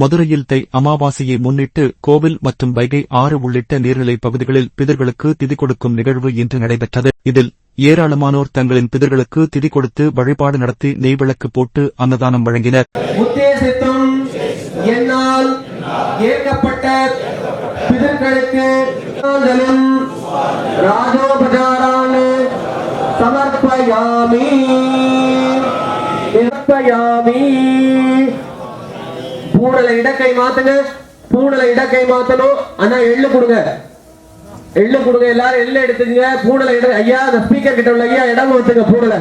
மதுரையில் தை அமாவாசையை முன்னிட்டு கோவில் மற்றும் வைகை ஆறு உள்ளிட்ட நீர்நிலைப் பகுதிகளில் பிதர்களுக்கு திதி கொடுக்கும் நிகழ்வு இன்று நடைபெற்றது. இதில் ஏராளமானோர் தங்களின் பிதர்களுக்கு திதி கொடுத்து வழிபாடு நடத்தி நெய்விளக்கு போட்டு அன்னதானம் வழங்கினர். என்னால் ஏற்கப்பட்ட சமர்ப்பயாமி சமர்ப்பயாமி பூடலை இடக்கை மாத்துங்க பூடலை இடக்கை மாத்தணும். அண்ணா எள்ளு கொடுங்க. எள்ளு கொடுங்க எல்லாரும் எள்ளு எடுத்துங்க பூடலை இட ஐயா அந்த ஸ்பீக்கர் கிட்ட உள்ள ஐயா இடம் ஒத்துங்க பூடலை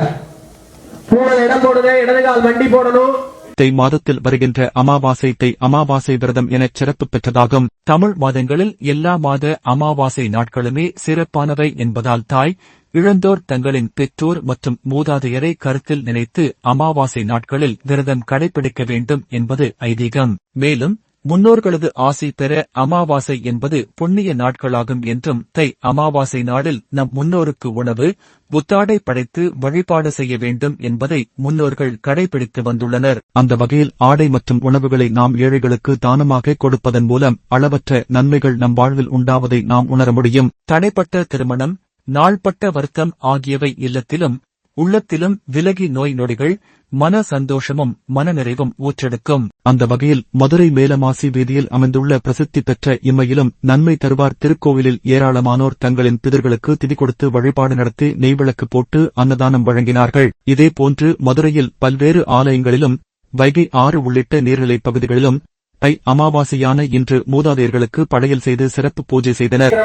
பூடலை இடம் போடுங்க இடது கால் வண்டி போடணும். தை மாதத்தில் வருகின்ற அமாவாசை தை அமாவாசை விரதம் என சிறப்பு பெற்றதாகும். தமிழ் மாதங்களில் எல்லா மாத அமாவாசை நாட்களுமே சிறப்பானவை என்பதால் தாய் இழந்தோர் தங்களின் பெற்றோர் மற்றும் மூதாதையரை கருத்தில் நினைத்து அமாவாசை நாட்களில் விரதம் கடைபிடிக்க வேண்டும் என்பது ஐதீகம். மேலும் முன்னோர்களது ஆசை பெற அமாவாசை என்பது புண்ணிய நாட்களாகும் என்றும் தை அமாவாசை நாளில் நம் முன்னோருக்கு உணவு புத்தாடை படைத்து வழிபாடு செய்ய வேண்டும் என்பதை முன்னோர்கள் கடைபிடித்து வந்துள்ளனர். அந்த வகையில் ஆடை மற்றும் உணவுகளை நாம் ஏழைகளுக்கு தானமாக கொடுப்பதன் மூலம் அளவற்ற நன்மைகள் நம் வாழ்வில் உண்டாவதை நாம் உணர முடியும். தடைப்பட்ட திருமணம் நாள்பட்ட வருத்தம் ஆகியவை இல்லத்திலும் உள்ளத்திலும் விலகி நோய் நொடிகள் மன சந்தோஷமும் மனநிறைவும் ஊற்றெடுக்கும். அந்த வகையில் மதுரை மேலமாசி வீதியில் அமைந்துள்ள பிரசித்தி பெற்ற இம்மையிலும் நன்மை தருவார் திருக்கோவிலில் ஏராளமானோர் தங்களின் பிதர்களுக்கு திதி கொடுத்து வழிபாடு நடத்தி நெய்விளக்கு போட்டு அன்னதானம் வழங்கினார்கள். இதேபோன்று மதுரையில் பல்வேறு ஆலயங்களிலும் வைகை ஆறு உள்ளிட்ட நீர்நிலைப் பகுதிகளிலும் தை அமாவாசையான இன்று மூதாதையர்களுக்கு படையல் செய்து சிறப்பு பூஜை செய்தனர்.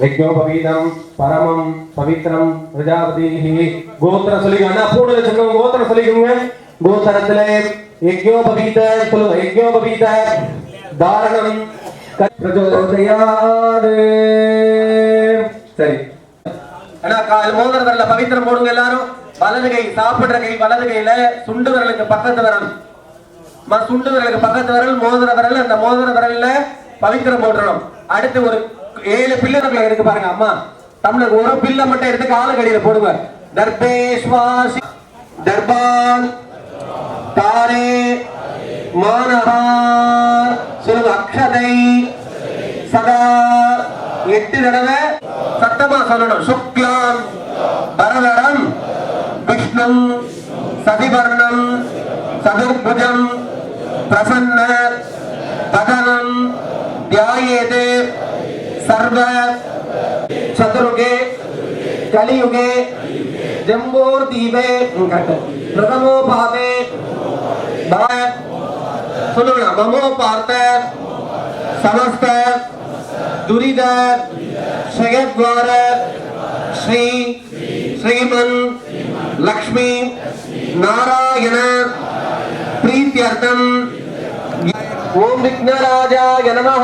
யஜ்ஞோபவீதம் பரமம் பவித்ரம் பிரஜாபதி கோத்திர சொல்லிங்க அண்ணா பூடு வச்சுக்கோங்க கோத்திரம் சொல்லிக்கோங்க கோத்திரத்துல யஜ்ஞோபவீத சொல்லுங்க யஜ்ஞோபவீத தாரணம் பிரஜோதயாது சரி அண்ணா கால் மோதிர விரல பவித்திரம் போடுங்க எல்லாரும் வலது கை சாப்பிடுற கை வலது கையில சுண்டு விரலுக்கு பக்கத்து விரல் சுண்டு விரலுக்கு பக்கத்து விரல் மோதிர விரல் அந்த மோதிர விரல்ல பவித்திரம் போட்டுறோம் அடுத்து ஒரு ஏழு பில்லர்கள் இருக்கு பாருங்க அம்மா. தமிழுக்கு ஒரு பில்ல மட்டும் எடுத்து காலக்கடியில கடியில போடுங்க. தர்பேஸ்வாசி தர்பான் தாரே மானஹார் சொல்லுங்க அக்ஷதை சதா. எட்டு தடவை சத்தமா சொல்லணும். சுக்லாம் பரதரம் விஷ்ணம் சதிவர்ணம் சதுர்புஜம் பிரசன்ன பதனம் தியாயேது சர்வ சதுருகே கலியுகே ஜம்போர் தீபே பிரதமோ பாதே பா- சொல்லுங்க மமோ பார்த்த சமஸ்த துரித ஸ்ரயத்வார ஸ்ரீ ஸ்ரீமன் லக்ஷ்மி நாராயண பிரீத்தியர்த்தம் ஓம் விக்னராஜாய நமः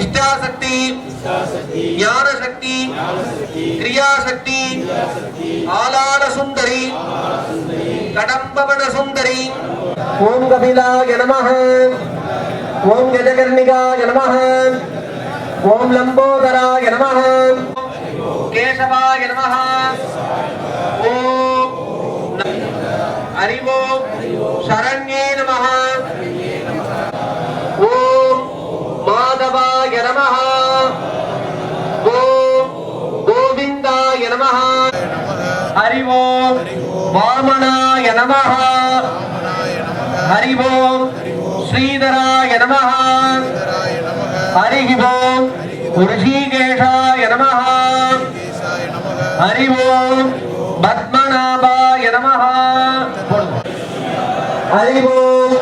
இஷ்டாசக்தி ஞான சக்தி கிரியா சக்தி ஆலான சுந்தரி கடம்பவன சுந்தரி ஓம் கபிலாய நமः ஓம் கஜகர்ணிகாய நமः ஓம் லம்போதராய நமः கேசவாய நமः ஓம் ஹரி ஓம் சரண்யே ஹரி ஓம் வாமனாய நமः ஹரி ஓம் ஸ்ரீதராய நமः ஹரி ஓம் ரிஷிகேஷாய நமः ஹரி ஓம் பத்மநாபாய நமः ஹரி ஓம்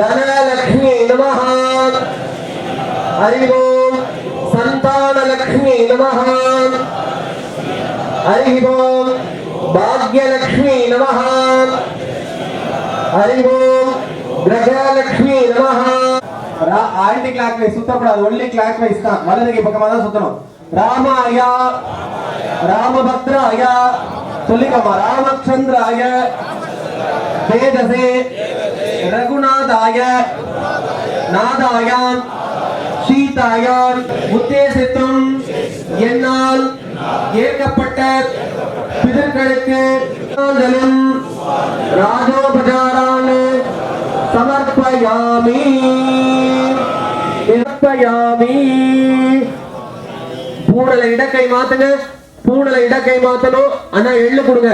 தனலக்ஷ்மி நமः ஹரி ஓம் சந்தானலக்ஷ்மி நமः ஹரி ஓம் பாக்யலக்ஷ்மி நமः ஹரி ஓம் கிரகலக்ஷ்மி நமः anti clock wise சுத்தக்கூடாது only clock wise தான் வலதுகை பக்கமா தான் சுத்தணும் ராமாயா ராமபத்ராய சொல்லிக்கம்மா ராமச்சந்திராய வேதசே ரகுநாதாய நாதாயான் சீதாயான் உத்தேசித்தும் என்னால் ஏற்கப்பட்ட பிதர்களுக்கு புஷ்பாஞ்சலிம் சமர்ப்பயாமி. சமர்ப்பயாமி பூடல இடக்கை மாத்துங்க. பூடல இடக்கை மாத்தணும். அண்ணா எள்ளு கொடுங்க.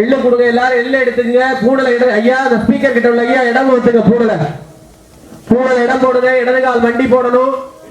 எள்ளு கொடுங்க. எல்லாரும் எள்ளு எடுத்துங்க பூடல இட ஐயா அந்த ஸ்பீக்கர் கிட்ட உள்ள ஐயா இடம் கொடுத்துங்க பூடல பூடல இடம் போடுங்க. இடது கால் வண்டி போடணும்.